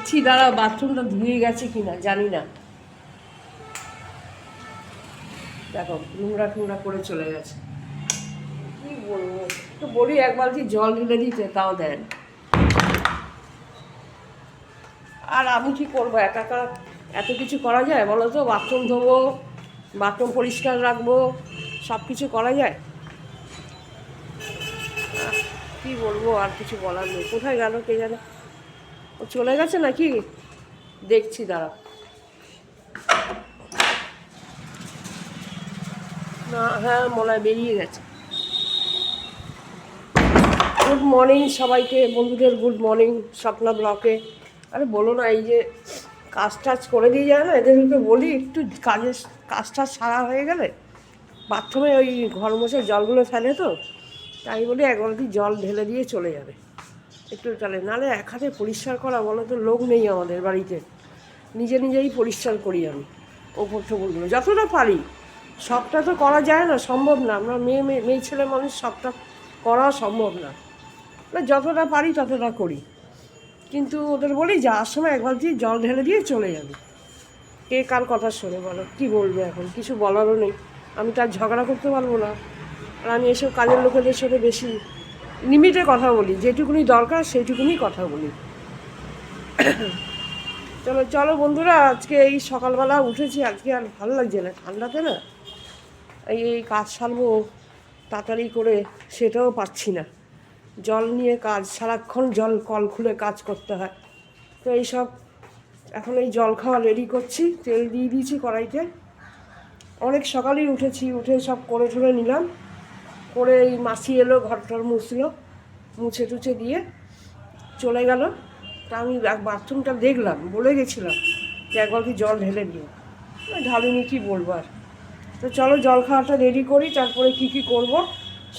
দেখছি, দাঁড়া, বাথরুমটা ধুয়ে গেছে কিনা, জানি না। দেখো, নোংরা টুংরা করে চলে গেছে। কি বলব? তো বলি এক বালতি জল ঢেলে দিতে, তাও দেন। আর আমি কি করব, একা একা এত কিছু করা যায়? বলো তো, বাথরুম ধোবো, বাথরুম পরিষ্কার রাখব, সব কিছু করা যায়? কি বলব, আর কিছু বলার নেই। কোথায় গেল কে জানে? ও চলে গেছে নাকি? দেখছি, দাঁড়া। না হ্যাঁ হয় বেরিয়ে গেছে। গুড মর্নিং সবাইকে, বন্ধুদের গুড মর্নিং স্বপ্না ব্লকে। আরে, বলো না, এই যে কাজ টাজ করে দিয়ে যায় না? এদেরকে বলি, একটু কাজের, কাজ টাজ সারা হয়ে গেলে? বাথরুমে ওই ঘর মোছে জলগুলো ফেলে তো? তাই বলি এক বালতি জল ঢেলে দিয়ে চলে যাবে। একটু তাহলে নাহলে এক হাতে পরিষ্কার করা বলো তো, লোক নেই আমাদের বাড়িতে। নিজে নিজেই পরিষ্কার করি আমি ওপর টোপরগুলো যতটা পারি, সবটা তো করা যায় না, সম্ভব না। আমরা মেয়ে মেয়ে মেয়ে, ছেলে মানুষ, সবটা করা সম্ভব না। না যতটা পারি ততটা করি। কিন্তু ওদের বলি, যাওয়ার সময় একবার দিয়ে জল ঢেলে দিয়ে চলে যাবে। কে কার কথা শোনে বলো? কি বলবে এখন? কিছু বলারও নেই। আমি তার ঝগড়া করতে পারব না। আর আমি এসব কাজের লোকেদের সাথে বেশি লিমিটে কথা বলি, যেটুকুনি দরকার সেইটুকুনি কথা বলি। চলো চলো বন্ধুরা, আজকে এই সকালবেলা উঠেছি, আজকে আর ভালো লাগছে না, ঠান্ডাতে না, এই এই কাজ সারবো তাড়াতাড়ি করে, সেটাও পাচ্ছি না। জল নিয়ে কাজ, সারাক্ষণ জল, কল খুলে কাজ করতে হয়। তো এইসব, এখন এই জল খাওয়া রেডি করছি, তেল দিয়ে দিয়েছি কড়াইতে। অনেক সকালেই উঠেছি, উঠে সব করে ঠরে নিলাম। করে এই মাসি এলো, ঘর ঘরটার মুছলো, মুছে টুছে দিয়ে চলে গেল। তা আমি বাথরুমটা দেখলাম, বলে গেছিলাম যে একবার কি জল ঢেলে দিও ঢালিনি কি বলব আর? তো চলো জল খাওয়াটা রেডি করি, তারপরে কি কি করব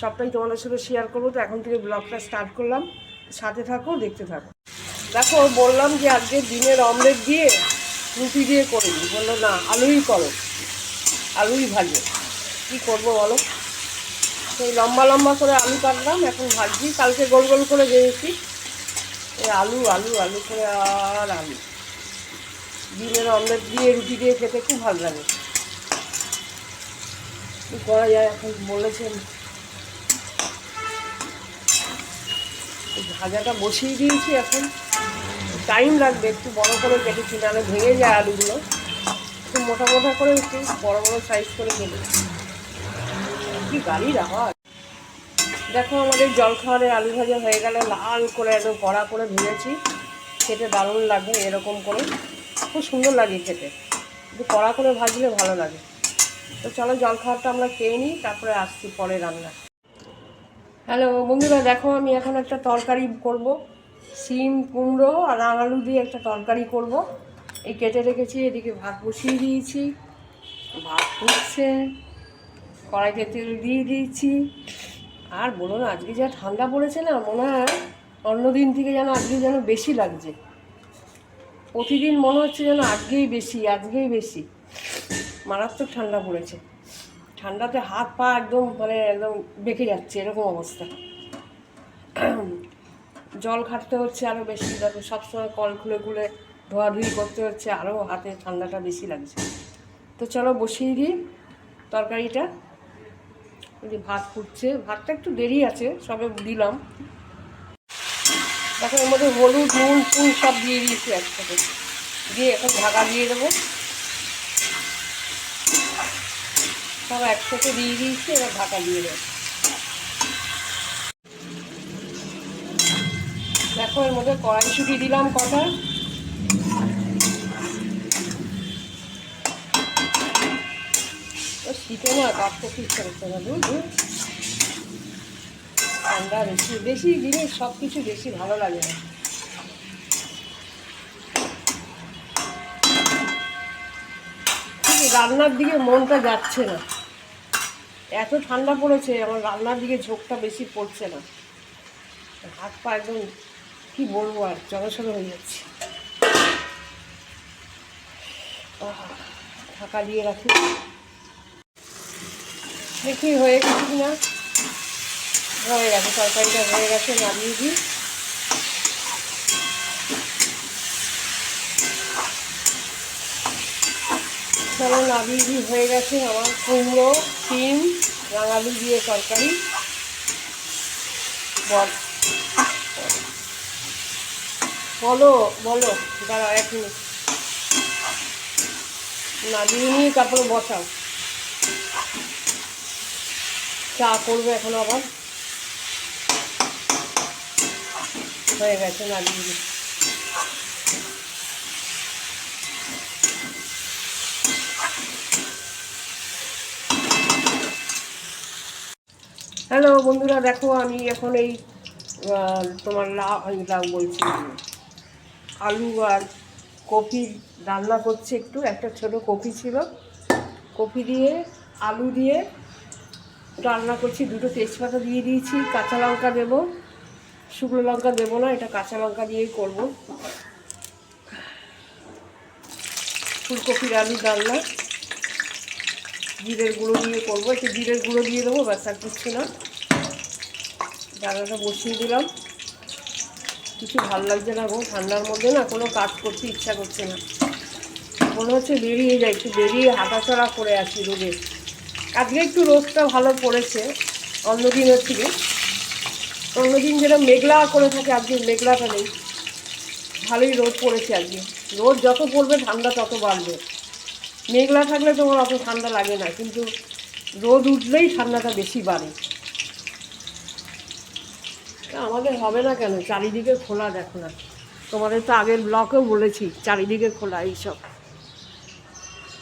সবটাই তোমাদের সাথে শেয়ার করব। তো এখন থেকে ব্লগটা স্টার্ট করলাম। সাথে থাকো, দেখতে থাকো। দেখো, বললাম যে আজকে ডিমের অমলেট দিয়ে রুটি দিয়ে করে দিই বলল, না, আলুই করো। আলুই ভাজো। কী করব বলো? সেই লম্বা লম্বা করে আলু কাটলাম, এখন ভাজছি। কালকে গোল গোল করে দিয়েছি এই আলু আলু আলু করে আর আলু। ডিমের অমলেট দিয়ে রুটি দিয়ে খেতে খুব ভালো লাগে। কী করা যায় এখন বলেছেন? ভাজাটা বসিয়ে দিয়েছি এখন। টাইম লাগবে, একটু বড় করে কেটেছি নাহলে ভেঙে যায় আলুগুলো। একটু মোটা মোটা করে একটু বড় বড় সাইজ করে কেটে। কি গাড়ির আওয়াজ দেখো আমাদের জল খাওয়ারে আলু ভাজা হয়ে গেলে লাল করে একদম কড়া করে ভেজেছি। খেতে দারুণ লাগে এরকম করে। খুব সুন্দর লাগে খেতে। একটু কড়া করে ভাজলে ভালো লাগে। তো চলো জল খাওয়ারটা আমরা খেয়ে নিই, তারপরে আসছি পরে রান্না। হ্যালো বন্ধুরা, দেখো আমি এখন একটা তরকারি করব। সিম কুমড়ো আর আলু দিয়ে একটা তরকারি করব। এই কেটে রেখেছি, এদিকে ভাত বসিয়ে দিয়েছি। ভাত ফুটছে। কড়াইতে তেল দিয়ে দিয়েছি। আর বলো না, আজকে যা ঠান্ডা পড়েছে না, মনে হয় অন্য দিন থেকে যেন আজকে যেন বেশি লাগছে। প্রতিদিন মনে হচ্ছে যেন আজকেই বেশি আজকেই বেশি। মারাত্মক ঠান্ডা পড়েছে। ঠান্ডাতে হাত পা একদম মানে একদম বেঁকে যাচ্ছে, এরকম অবস্থা। জল খাটতে হচ্ছে আরও বেশি দেখো সবসময় কল খুলে খুলে ধোয়াধুয়ি করতে হচ্ছে আরও হাতে ঠান্ডাটা বেশি লাগছে। তো চলো বসিয়ে দিই তরকারিটা। যে ভাত ফুটছে। ভাতটা একটু দেরি আছে, সবে দিলাম। এখন এর মধ্যে হলুদ, নুন ফুন সব দিয়ে দিয়েছি একসাথে। দিয়ে এখন ঢাকা দিয়ে দেবো। সব একসাথে দিয়ে দিয়েছি, এবার ঢাকা দিয়ে দেবো। দেখো, এর মধ্যে কড়াইশুটি দিলাম কটা। ও শীতে না কাপ করতে ইচ্ছা করছে বুঝলি? ঠান্ডা বেশি বেশি জিনিস সব কিছু বেশি ভালো লাগে না। রান্নার দিকে মনটা যাচ্ছে না। এত ঠান্ডা পড়েছে, আমার রান্নার দিকে ঝোঁকটা বেশি পড়ছে না। হাত পা একদম, কি বলব আর, জড়সড় হয়ে যাচ্ছে। ঢাকা দিয়ে রাখি। দেখি হয়ে গেছে কিনা। হয়ে গেছে, তরকারিটা হয়ে গেছে, নামিয়ে দিই। চলো নাবিজি হয়ে গেছে আমার কুমড়ো সিম রাঙালু দিয়ে তরকারি। বলো। বলো দাঁড়া এক মিনিট। নাবিজি নিয়ে তারপরে বসাও। চা করবে এখন আবার। হয়ে গেছে দিয়ে হ্যালো বন্ধুরা, দেখো আমি এখন এই তোমার লাউ লাউ বলছি, আলু আর কপি রান্না করছি একটু। একটা ছোট কপি ছিল। কপি দিয়ে, আলু দিয়ে রান্না করছি, দুটো তেজপাতা দিয়ে দিয়েছি, কাঁচা লঙ্কা দেবো। শুকনো লঙ্কা দেবো না, এটা কাঁচা লঙ্কা দিয়েই করব। ফুলকপির আলু রান্না জিরের গুঁড়ো দিয়ে করব। একটু জিরের গুঁড়ো দিয়ে দেবো, ব্যাস, আর কিচ্ছু না। রান্নাটা বসিয়ে দিলাম। কিছু ভালো লাগছে না গো, ঠান্ডার মধ্যে না কোনো কাজ করতে ইচ্ছা করছে না। মনে হচ্ছে বেরিয়ে যায় একটু বেরিয়ে হাঁটাচড়া করে আসি রোদে। আজকে একটু রোদটা ভালো পড়েছে অন্যদিনের থেকে অন্যদিন যেটা মেঘলা করে থাকে, আজকে মেঘলাটা নেই। ভালোই রোদ পড়েছে আজকে। রোদ যত পড়বে, ঠান্ডা তত বাড়বে। মেঘলা থাকলে তোমার অত ঠান্ডা লাগে না, কিন্তু রোদ উঠলেই ঠান্ডাটা বেশি বাড়ে। আমাদের হবে না কেন? চারিদিকে খোলা দেখো না। তোমাদের তো আগের ব্লকেও বলেছি, চারিদিকে খোলা এইসব।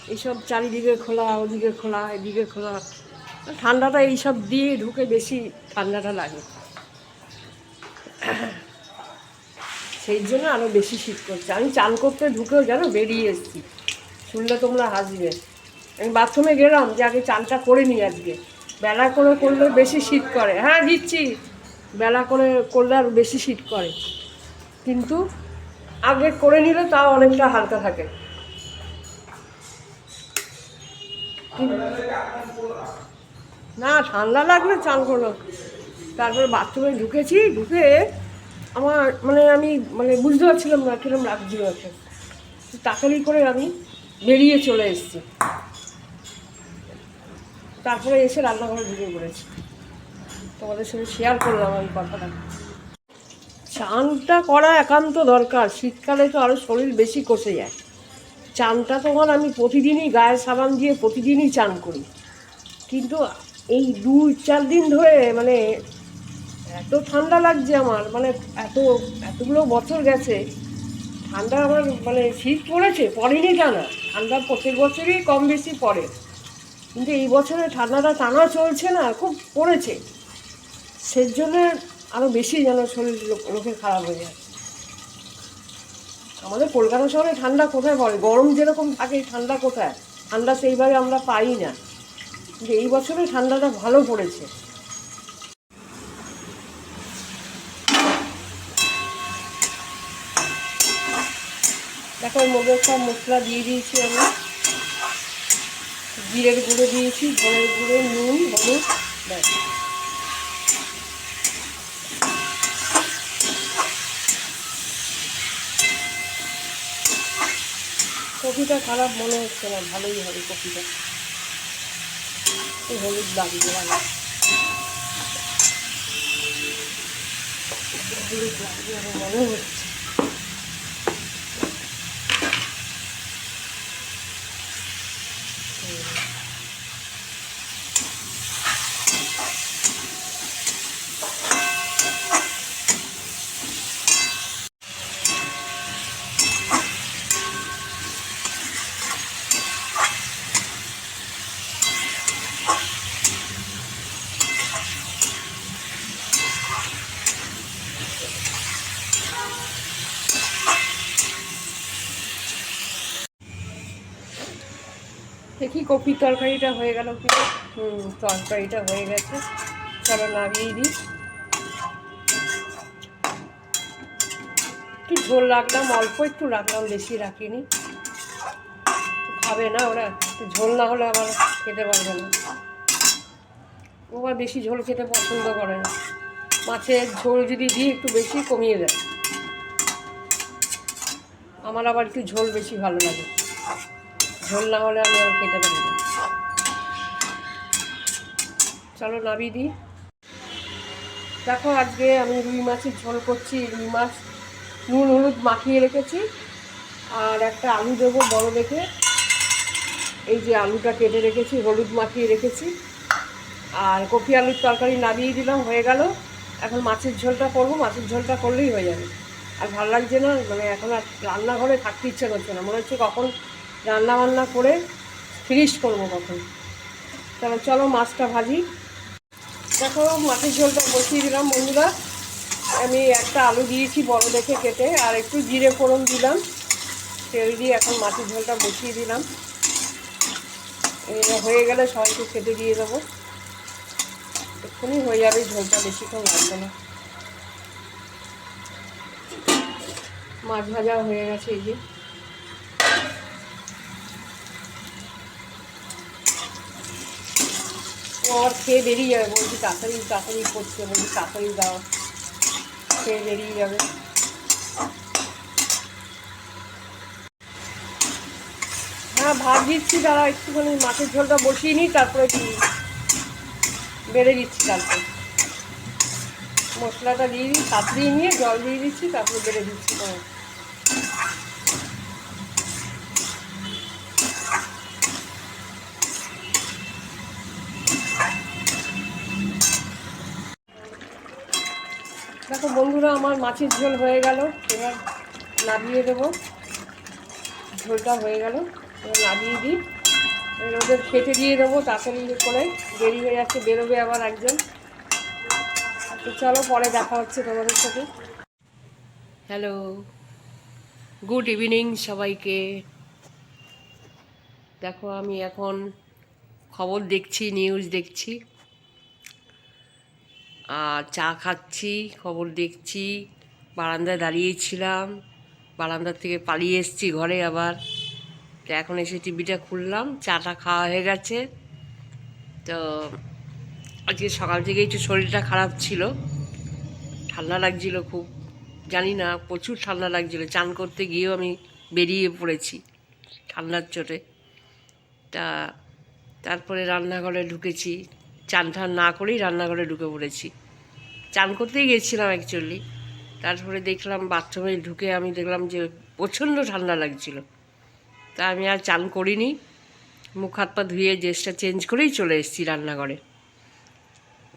এইসব চারিদিকে খোলা, ওদিকে খোলা, এদিকে খোলা। ঠান্ডাটা এইসব দিয়ে ঢুকে বেশি ঠান্ডাটা লাগে। সেই জন্য আরও বেশি শীত করছে। আমি চান করতে ঢুকেও যেন বেরিয়ে এসেছি। শুনলে তোমরা হাসবে। আমি বাথরুমে গেলাম যে আগে চানটা করে নিই আজকে। বেলা করে করলে বেশি শীত করে। হ্যাঁ দিচ্ছি। বেলা করে করলে আর বেশি শীত করে। কিন্তু আগে করে নিলে তাও অনেকটা হালকা থাকে। না, ঠান্ডা লাগলে চান করল তারপরে বাথরুমে ঢুকেছি, ঢুকে আমার মানে আমি মানে বুঝতে পারছিলাম না কিরম লাগছিল একটা তাড়াতাড়ি করে আমি বেরিয়ে চলে এসেছি। তারপরে এসে রান্নাঘরে ঢুকে পড়েছি। তোমাদের সঙ্গে শেয়ার করলাম আমি কথাটা। চানটা করা একান্ত দরকার। শীতকালে তো আরও শরীর বেশি কষে যায়। চানটা তোমার আমি প্রতিদিনই গায়ে সাবান দিয়ে প্রতিদিনই চান করি। কিন্তু এই দুই, চার দিন ধরে মানে এত ঠান্ডা লাগছে আমার মানে এত, এতগুলো বছর গেছে, ঠান্ডা আমার মানে শীত পড়েছে, পড়েনি টানা ঠান্ডা প্রত্যেক বছরই কম বেশি পড়ে। কিন্তু এই বছরে ঠান্ডাটা টানা চলছে না, খুব পড়েছে। সেই জন্য আরও বেশি যেন শরীর লোক- লোকের খারাপ হয়ে যায় আমাদের কলকাতা শহরে ঠান্ডা কোথায় পড়ে? গরম যেরকম থাকে, ঠান্ডা কোথায়? ঠান্ডা সেইভাবে আমরা পাই না। কিন্তু এই বছরে ঠান্ডাটা ভালো পড়েছে। দেখো এর সব মশলা দিয়ে দিয়েছি আমি। জিরের গুঁড়ো দিয়েছি, ধনের গুঁড়ো, নুন, হলুদ, ব্যাস। কপিটা খারাপ, মনে হচ্ছে না, ভালোই হবে কপিটা। হলুদ লাগবে ভালো হলুদ লাগবে আমার মনে হচ্ছে দেখি কপির তরকারিটা হয়ে গেল কি হুম, তরকারিটা হয়ে গেছে। চলো নামিয়ে দিই। একটু ঝোল রাখলাম, অল্প একটু রাখলাম, বেশি রাখিনি। খাবে না ওরা, একটু ঝোল না হলে আবার খেতে পারবে না। ও আবার বেশি ঝোল খেতে পছন্দ করে না। মাছের ঝোল যদি দিই, একটু বেশি কমিয়ে দেয়। আমার আবার একটু ঝোল বেশি ভালো লাগে। ঝোল না হলে আমি আর খেতে পারি না। চলো নামিয়ে দিই। দেখো আজকে আমি রুই মাছের ঝোল করছি, রুই মাছ নুন হলুদ মাখিয়ে রেখেছি, আর একটা আলু দেবো বড় দেখে। এই যে আলুটা কেটে রেখেছি, হলুদ মাখিয়ে রেখেছি। আর কপি আলুর তরকারি নামিয়ে দিলাম, হয়ে গেল। এখন মাছের ঝোলটা করব, মাছের ঝোলটা করলেই হয়ে যাবে। আর ভালো লাগছে না মানে এখন আর রান্নাঘরে থাকতে ইচ্ছে করছে না, মনে হচ্ছে কখন রান্না বান্না করে ফিনিশ করব কখন তাহলে চলো মাছটা ভাজি। দেখো মাছের ঝোলটা বসিয়ে দিলাম বন্ধুরা। আমি একটা আলু দিয়েছি বড় দেখে কেটে, আর একটু জিরে ফোড়ন দিলাম। তেল দিয়ে এখন মাছের ঝোলটা বসিয়ে দিলাম। হয়ে গেলে সবাইকে খেতে দিয়ে দেবো। এক্ষুনি হয়ে যাবে ঝোলটা, বেশিক্ষণ লাগবে না। মাছ ভাজা হয়ে গেছে এই যে। আর খেয়ে বেরিয়ে যাবে। বলছি, তাড়াতাড়ি তাড়াতাড়ি করছে। বলছি, তাড়াতাড়ি দাও। খেয়ে বেরিয়ে যাবে। হ্যাঁ ভাত দিচ্ছি, দাঁড়া, একটুখানি মাছের ঝোলটা বসিয়ে নিই, তারপরে বেড়ে দিচ্ছি তারপর মশলাটা দিয়ে দিই তাড়াতাড়ি নিয়ে জল দিয়ে দিচ্ছি, তারপরে বেড়ে দিচ্ছি। হ্যাঁ দেখো বন্ধুরা, আমার মাছের ঝোল হয়ে গেল। এবার নামিয়ে দেবো। ঝোলটা হয়ে গেল। এবার নামিয়ে দিই। এবার ওদের খেতে দিয়ে দেবো, তাড়াতাড়ি করে। দেরি হয়ে যাচ্ছে, বেরোবে আবার একজন। তো চলো, পরে দেখা হচ্ছে তোমাদের সাথে। হ্যালো। গুড ইভিনিং সবাইকে। দেখো, আমি এখন খবর দেখছি, নিউজ দেখছি। আর চা খাচ্ছি, খবর দেখছি, বারান্দায় দাঁড়িয়েছিলাম, বারান্দার থেকে পালিয়ে এসেছি ঘরে আবার। তো এখন এসে টিভিটা খুললাম, চাটা খাওয়া হয়ে গেছে। তো আজকে সকাল থেকে একটু শরীরটা খারাপ ছিল। ঠান্ডা লাগছিল খুব, জানি না, প্রচুর ঠান্ডা লাগছিল। চান করতে গিয়েও আমি বেরিয়ে পড়েছি ঠান্ডার চোটে। তা তারপরে রান্নাঘরে ঢুকেছি। চান টান না করেই রান্নাঘরে ঢুকে পড়েছি। চান করতেই গেছিলাম অ্যাকচুয়ালি তারপরে দেখলাম বাথরুমে ঢুকে আমি দেখলাম যে প্রচণ্ড ঠান্ডা লাগছিল। তা আমি আর চান করিনি। মুখ হাত পা ধুয়ে ড্রেসটা চেঞ্জ করেই চলে এসেছি রান্নাঘরে।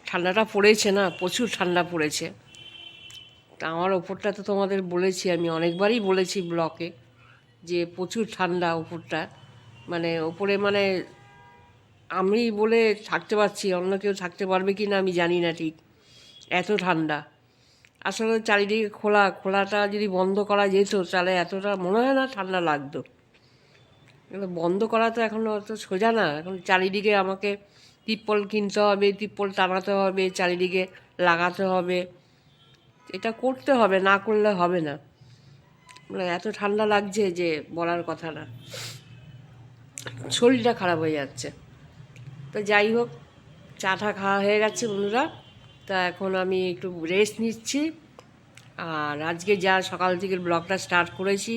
ঠান্ডাটা পড়েছে না, প্রচুর ঠান্ডা পড়েছে। তা আমার ওপরটা তো তোমাদের বলেছি, আমি অনেকবারই বলেছি ব্লকে যে প্রচুর ঠান্ডা ওপরটা। মানে ওপরে মানে আমি বলে থাকতে পারছি, অন্য কেউ থাকতে পারবে কি না আমি জানি না ঠিক। এত ঠান্ডা। আসলে চারিদিকে খোলা, খোলাটা যদি বন্ধ করা যেত, তাহলে এতটা মনে হয় না ঠান্ডা লাগতো। কিন্তু বন্ধ করা তো এখন অত সোজা না। এখন চারিদিকে আমাকে তিপ্পল কিনতে হবে, তিপ্পল টানাতে হবে, চারিদিকে লাগাতে হবে। এটা করতে হবে, না করলে হবে না। মানে এত ঠান্ডা লাগছে যে বলার কথা না। শরীরটা খারাপ হয়ে যাচ্ছে। তো যাই হোক চাটা খাওয়া হয়ে গেছে বন্ধুরা। তা এখন আমি একটু রেস্ট নিচ্ছি। আর আজকে যা সকাল থেকে ব্লগটা স্টার্ট করেছি,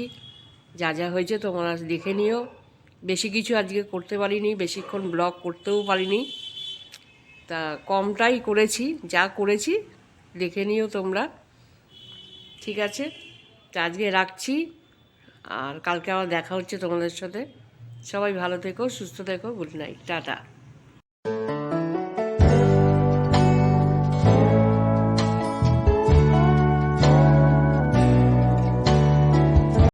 যা যা হয়েছে তোমরা দেখে নিও। বেশি কিছু আজকে করতে পারিনি, বেশিক্ষণ ব্লগ করতেও পারিনি। তা কমটাই করেছি, যা করেছি দেখে নিও তোমরা। ঠিক আছে? তা আজকে রাখছি, আর কালকে আবার দেখা হচ্ছে তোমাদের সাথে। সবাই ভালো থেকো, সুস্থ থেকো good night tata. Thank you.